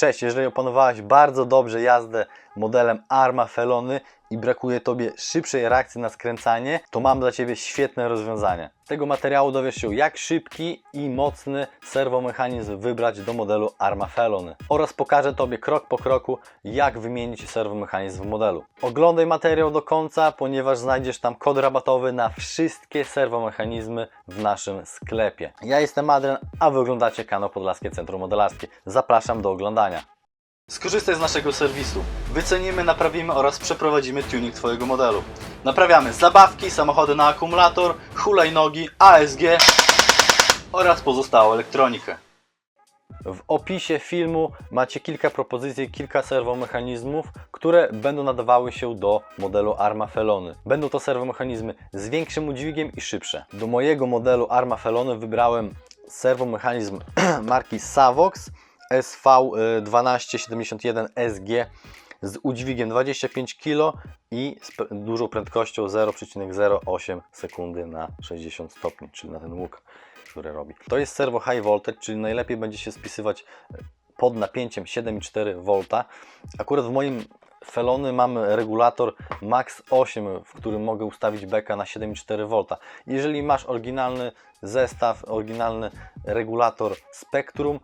Cześć, jeżeli opanowałeś bardzo dobrze jazdę modelem Arma Felony i brakuje Tobie szybszej reakcji na skręcanie, to mam dla Ciebie świetne rozwiązanie. Z tego materiału dowiesz się jak szybki i mocny serwomechanizm wybrać do modelu Arma Felony oraz pokażę Tobie krok po kroku jak wymienić serwomechanizm w modelu. Oglądaj materiał do końca, ponieważ znajdziesz tam kod rabatowy na wszystkie serwomechanizmy w naszym sklepie. Ja jestem Adrian, a Wy oglądacie kanał Podlaskie Centrum Modelarskie. Zapraszam do oglądania. Skorzystaj z naszego serwisu. Wycenimy, naprawimy oraz przeprowadzimy tuning Twojego modelu. Naprawiamy zabawki, samochody na akumulator, hulajnogi, ASG oraz pozostałą elektronikę. W opisie filmu macie kilka propozycji, kilka serwomechanizmów, które będą nadawały się do modelu Arma Felony. Będą to serwomechanizmy z większym udźwigiem i szybsze. Do mojego modelu Arma Felony wybrałem serwomechanizm marki Savox SV1271 SG z udźwigiem 25 kg i z dużą prędkością 0,08 sekundy na 60 stopni, czyli na ten łuk, który robi. To jest serwo high voltage, czyli najlepiej będzie się spisywać e, pod napięciem 7,4 V. Akurat w moim Felony mamy regulator Max 8, w którym mogę ustawić beka na 7,4 V. Jeżeli masz oryginalny zestaw, oryginalny regulator Spectrum,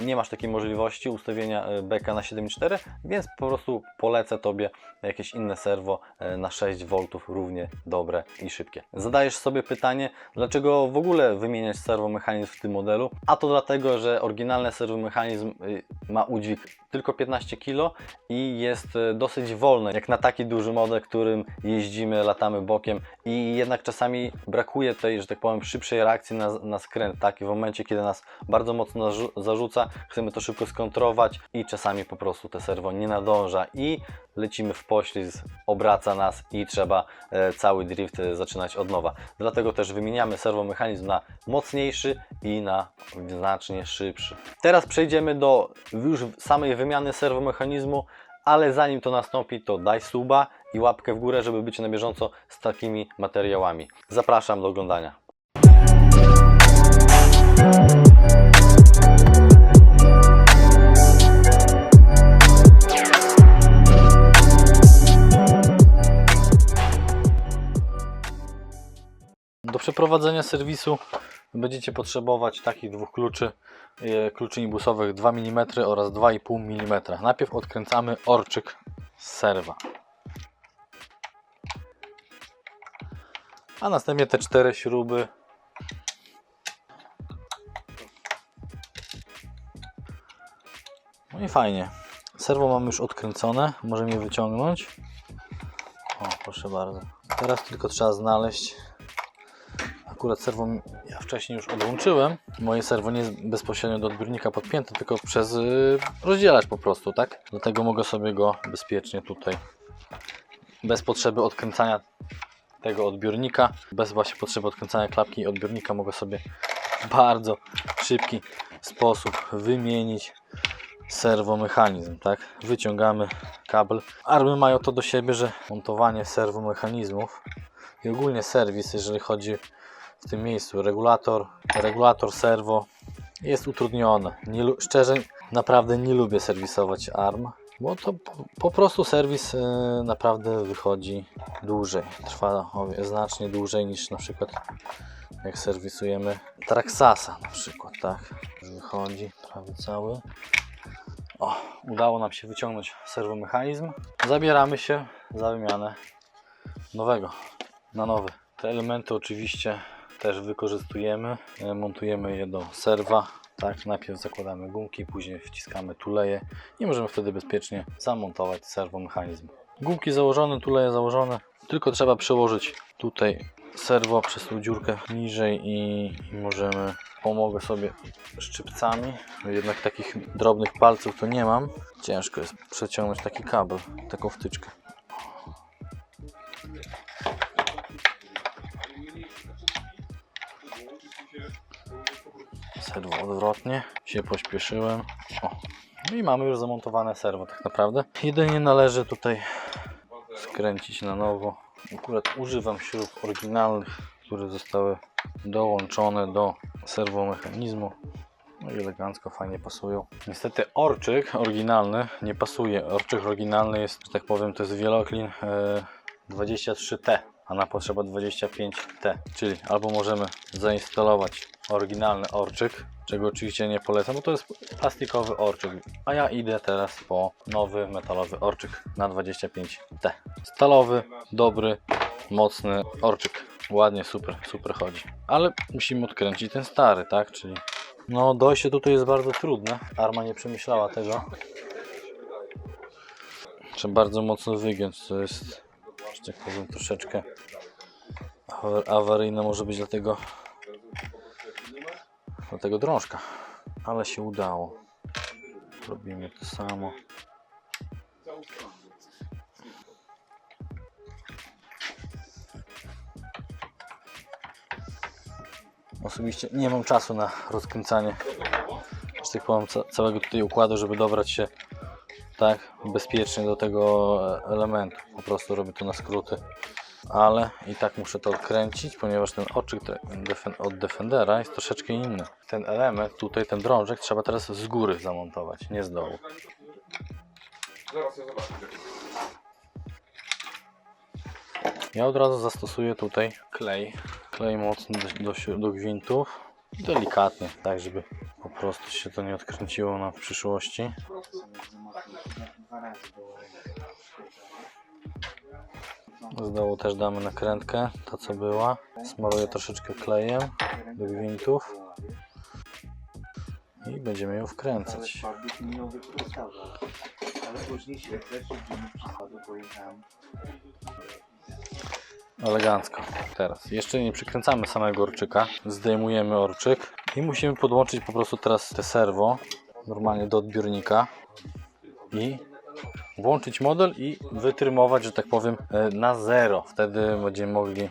y, nie masz takiej możliwości ustawienia y, beka na 7,4, więc po prostu polecę Tobie jakieś inne serwo y, na 6 V, równie dobre i szybkie. Zadajesz sobie pytanie, dlaczego w ogóle wymieniać serwomechanizm w tym modelu? A to dlatego, że oryginalny serwomechanizm y, ma udźwig tylko 15 kg i jest dosyć wolny, jak na taki duży model, którym jeździmy, latamy bokiem i jednak czasami brakuje tej, że tak powiem, szybszej reakcji na, na skręt, tak? I w momencie, kiedy nas bardzo mocno zarzu- zarzuca, chcemy to szybko skontrować i czasami po prostu te serwo nie nadąża i lecimy w poślizg, obraca nas i trzeba e, cały drift e, zaczynać od nowa. Dlatego też wymieniamy serwomechanizm na mocniejszy i na znacznie szybszy. Teraz przejdziemy do już samej wymiany serwomechanizmu, ale zanim to nastąpi, to daj suba i łapkę w górę, żeby być na bieżąco z takimi materiałami. Zapraszam do oglądania. Do przeprowadzenia serwisu będziecie potrzebować takich dwóch kluczy, e, kluczy imbusowych 2 mm oraz 2,5 mm. Najpierw odkręcamy orczyk z serwa. A następnie te cztery śruby No i fajnie. Serwo mamy już odkręcone, możemy je wyciągnąć. O, proszę bardzo. Teraz tylko trzeba znaleźć Akurat serwo ja wcześniej już odłączyłem. Moje serwo nie jest bezpośrednio do odbiornika podpięte, tylko przez y, rozdzielacz po prostu, tak? Dlatego mogę sobie go bezpiecznie tutaj, bez potrzeby odkręcania tego odbiornika, bez właśnie potrzeby odkręcania klapki odbiornika, mogę sobie bardzo szybki sposób wymienić serwomechanizm, tak? Wyciągamy kabel. Army mają to do siebie, że montowanie serwomechanizmów i ogólnie serwis, jeżeli chodzi w tym miejscu regulator, regulator serwo jest utrudniony. Nie, szczerze, naprawdę nie lubię serwisować ARM, bo to po, prostu serwis e, naprawdę wychodzi dłużej. Trwa znacznie dłużej niż na przykład jak serwisujemy Traxasa na przykład, tak? Wychodzi prawie cały. O, udało nam się wyciągnąć serwomechanizm. Zabieramy się za wymianę nowego na nowy. Te elementy oczywiście też wykorzystujemy. E, Montujemy je do serwa. Tak, najpierw zakładamy gumki, później wciskamy tuleje i możemy wtedy bezpiecznie zamontować serwomechanizm. Gumki założone, tuleje założone. Tylko trzeba przełożyć tutaj serwo przez tą dziurkę niżej i, możemy pomogę sobie szczypcami. Jednak takich drobnych palców to nie mam. Ciężko jest przeciągnąć taki kabel, taką wtyczkę. serwo odwrotnie, się pośpieszyłem. O. No i mamy już zamontowane serwo tak naprawdę. Jedynie należy tutaj skręcić na nowo. Akurat używam śrub oryginalnych, które zostały dołączone do serwomechanizmu. No i elegancko, fajnie pasują. Niestety orczyk oryginalny nie pasuje. Orczyk oryginalny jest, że tak powiem, to jest Wieloklin e, 23T, a na potrzeba 25T. Czyli albo możemy zainstalować oryginalny orczyk, czego oczywiście nie polecam, bo to jest plastikowy orczyk. A ja idę teraz po nowy metalowy orczyk na 25T. Stalowy, dobry, mocny orczyk. Ładnie, super, super chodzi. Ale musimy odkręcić ten stary, tak? Czyli no dojście tutaj jest bardzo trudne. Arma nie przemyślała tego. Trzeba bardzo mocno wygiąć, co jest, że tak powiem, troszeczkę awa- awaryjne może być dla tego, drążka. Ale się udało. Robimy to samo. Osobiście nie mam czasu na rozkręcanie, że tak powiem, ca- całego tutaj układu, żeby dobrać się tak bezpiecznie do tego elementu. Po prostu robię to na skróty. Ale i tak muszę to odkręcić, ponieważ ten oczyk od Defendera jest troszeczkę inny. Ten element, tutaj ten drążek trzeba teraz z góry zamontować, nie z dołu. Zaraz ja zobaczę. Ja od razu zastosuję tutaj klej. Klej mocny do, do, do gwintów. Delikatnie, tak żeby po prostu się to nie odkręciło nam w przyszłości. Z dołu też damy nakrętkę, ta co była. Smaruję troszeczkę klejem do gwintów. I będziemy ją wkręcać. Elegancko. Teraz jeszcze nie przykręcamy samego orczyka. Zdejmujemy orczyk i musimy podłączyć po prostu teraz te serwo normalnie do odbiornika i włączyć model i wytrymować, że tak powiem, e, na zero. Wtedy będziemy mogli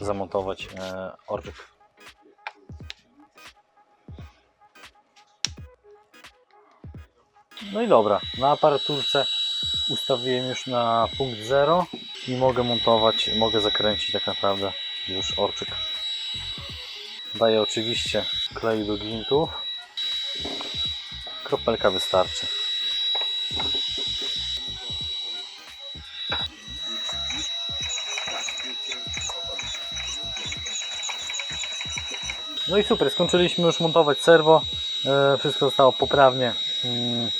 zamontować e, orczyk. No i dobra, na aparaturce ustawiłem już na punkt 0 i mogę montować, mogę zakręcić tak naprawdę już orczyk. Daję oczywiście klej do gwintów. Kropelka wystarczy. No i super, skończyliśmy już montować serwo. E, Wszystko zostało poprawnie mm,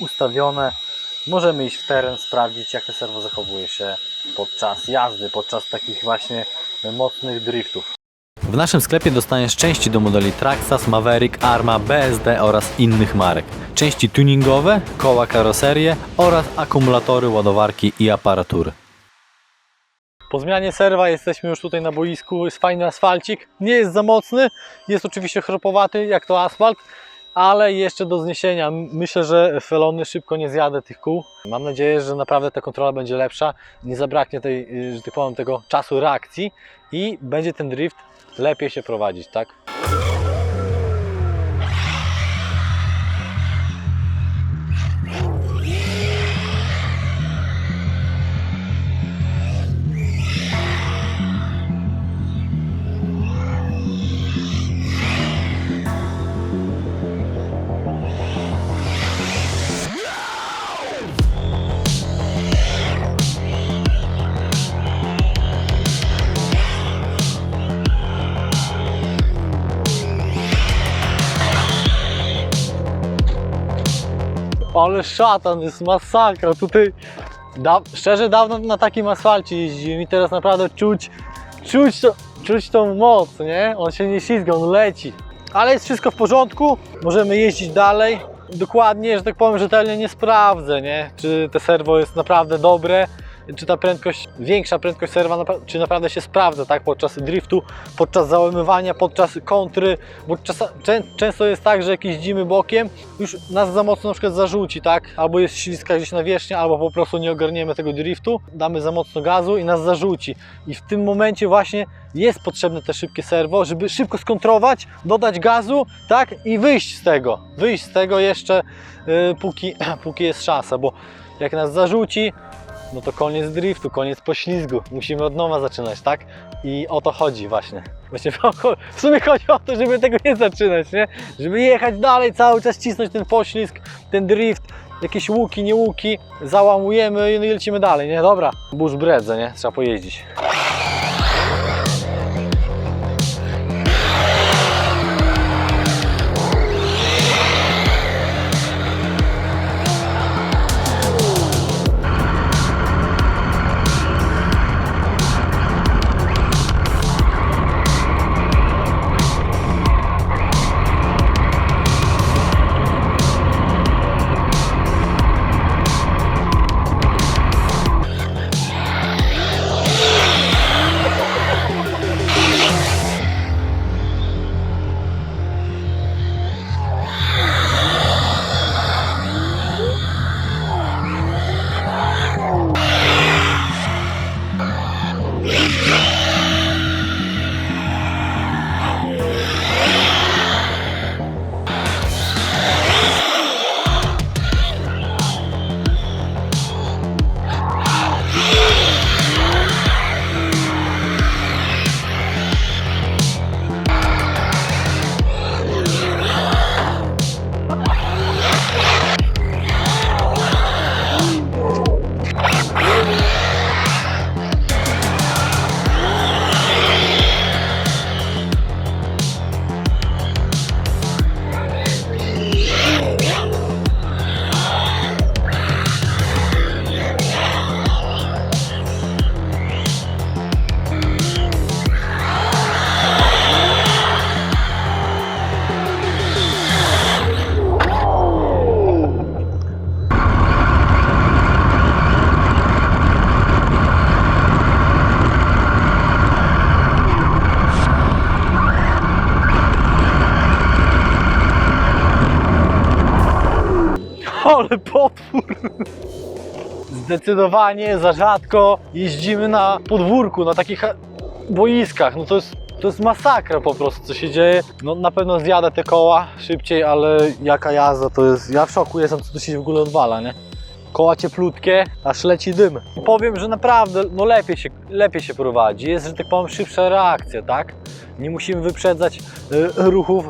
ustawione. Możemy iść w teren, sprawdzić jak to serwo zachowuje się podczas jazdy, podczas takich właśnie mocnych driftów. W naszym sklepie dostaniesz części do modeli Traxxas, Maverick, Arma, BSD oraz innych marek. Części tuningowe, koła karoserie oraz akumulatory, ładowarki i aparatury. Po zmianie serwa jesteśmy już tutaj na boisku, jest fajny asfalcik, nie jest za mocny, jest oczywiście chropowaty jak to asfalt, ale jeszcze do zniesienia. Myślę, że felony szybko nie zjadę tych kół. Mam nadzieję, że naprawdę ta kontrola będzie lepsza, nie zabraknie tej, y, że tak powiem, tego czasu reakcji i będzie ten drift lepiej się prowadzić, tak? Ale szatan, jest masakra. Tutaj da, szczerze dawno na takim asfalcie jeździłem i teraz naprawdę czuć, czuć, to, czuć tą moc, nie? On się nie ślizga, on leci. Ale jest wszystko w porządku, możemy jeździć dalej. Dokładnie, że tak powiem, rzetelnie nie sprawdzę, nie? Czy te serwo jest naprawdę dobre, czy ta prędkość, większa prędkość serwa, czy naprawdę się sprawdza, tak? Podczas driftu, podczas załamywania, podczas kontry, bo czasa, czę, często jest tak, że jak jeździmy bokiem, już nas za mocno na przykład zarzuci, tak? Albo jest śliska gdzieś na wierzchni, albo po prostu nie ogarniemy tego driftu, damy za mocno gazu i nas zarzuci. I w tym momencie właśnie jest potrzebne te szybkie serwo, żeby szybko skontrować, dodać gazu, tak? I wyjść z tego. Wyjść z tego jeszcze, yy, póki, póki jest szansa, bo jak nas zarzuci, no to koniec driftu, koniec poślizgu. Musimy od nowa zaczynać, tak? I o to chodzi właśnie. Właśnie w sumie chodzi o to, żeby tego nie zaczynać, nie? Żeby jechać dalej, cały czas cisnąć ten poślizg, ten drift, jakieś łuki, nie łuki, załamujemy i lecimy dalej, nie? Dobra, burz bredze, nie? Trzeba pojeździć. Ale potwór! Zdecydowanie za rzadko jeździmy na podwórku, na takich boiskach. No to jest, to jest masakra po prostu, co się dzieje. No na pewno zjadę te koła szybciej, ale jaka jazda to jest. Ja w szoku jestem, co tu się w ogóle odwala, nie? Koła cieplutkie, aż leci dym. I powiem, że naprawdę no lepiej, się, lepiej się prowadzi. Jest, że tak powiem, szybsza reakcja, tak? Nie musimy wyprzedzać y, ruchów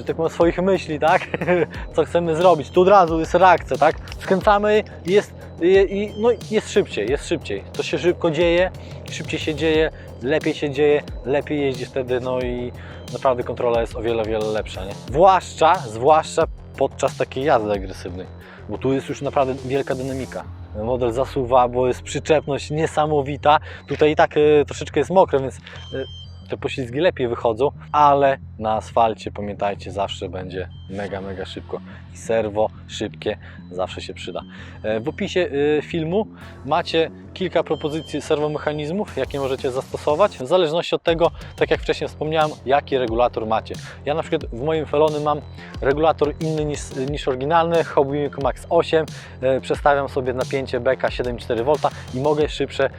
że tak powiem, swoich myśli, tak? Co chcemy zrobić. Tu od razu jest reakcja, tak? Skręcamy i jest, i, no, jest szybciej, jest szybciej. To się szybko dzieje, szybciej się dzieje, lepiej się dzieje, lepiej jeździ wtedy, no i naprawdę kontrola jest o wiele, wiele lepsza, nie? Zwłaszcza, zwłaszcza podczas takiej jazdy agresywnej, bo tu jest już naprawdę wielka dynamika. Model zasuwa, bo jest przyczepność niesamowita. Tutaj i tak e, troszeczkę jest mokre, więc e, te poślizgi lepiej wychodzą, ale na asfalcie pamiętajcie, zawsze będzie mega, mega szybko. Serwo szybkie zawsze się przyda. E, W opisie e, filmu macie kilka propozycji serwomechanizmów, jakie możecie zastosować, w zależności od tego, tak jak wcześniej wspomniałem, jaki regulator macie. Ja na przykład w moim Felony mam regulator inny niż, niż oryginalny, Hobby Max 8, e, przestawiam sobie napięcie BK 7,4 V i mogę szybsze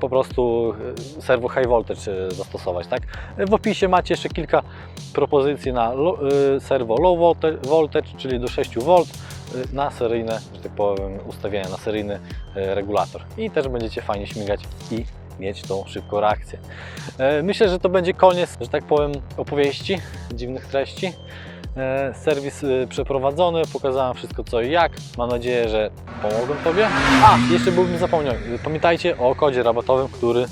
po prostu serwo high voltage zastosować. Tak? W opisie macie jeszcze kilka propozycji na serwo low voltage, czyli do 6 V e, na seryjne, że tak powiem, ustawienia na seryjny e, regulator. I też będziecie fajnie śmigać i mieć tą szybką reakcję. E, Myślę, że to będzie koniec, że tak powiem, opowieści, dziwnych treści. Serwis przeprowadzony, pokazałem wszystko co i jak. Mam nadzieję, że pomogłem Tobie. A, jeszcze byłbym zapomniał. Pamiętajcie o kodzie rabatowym, który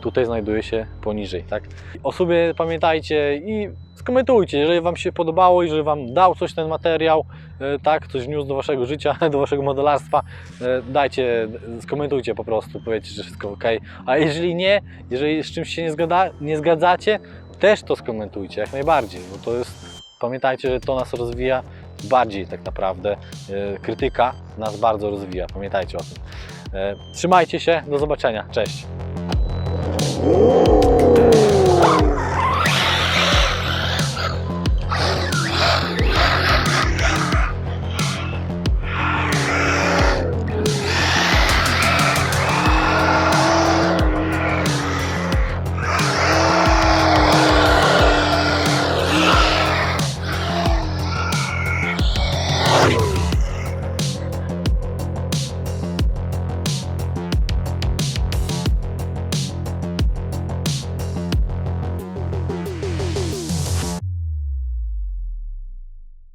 tutaj znajduje się poniżej. Tak? O sobie pamiętajcie i skomentujcie, jeżeli Wam się podobało, jeżeli Wam dał coś ten materiał, e, tak, coś wniósł do Waszego życia, do Waszego modelarstwa, e, dajcie, skomentujcie po prostu, powiedzcie, że wszystko ok. A jeżeli nie, jeżeli z czymś się nie, nie zgadzacie, też to skomentujcie jak najbardziej, bo to jest, pamiętajcie, że to nas rozwija bardziej tak naprawdę. E, Krytyka nas bardzo rozwija, pamiętajcie o tym. Trzymajcie się, do zobaczenia, cześć. Oh!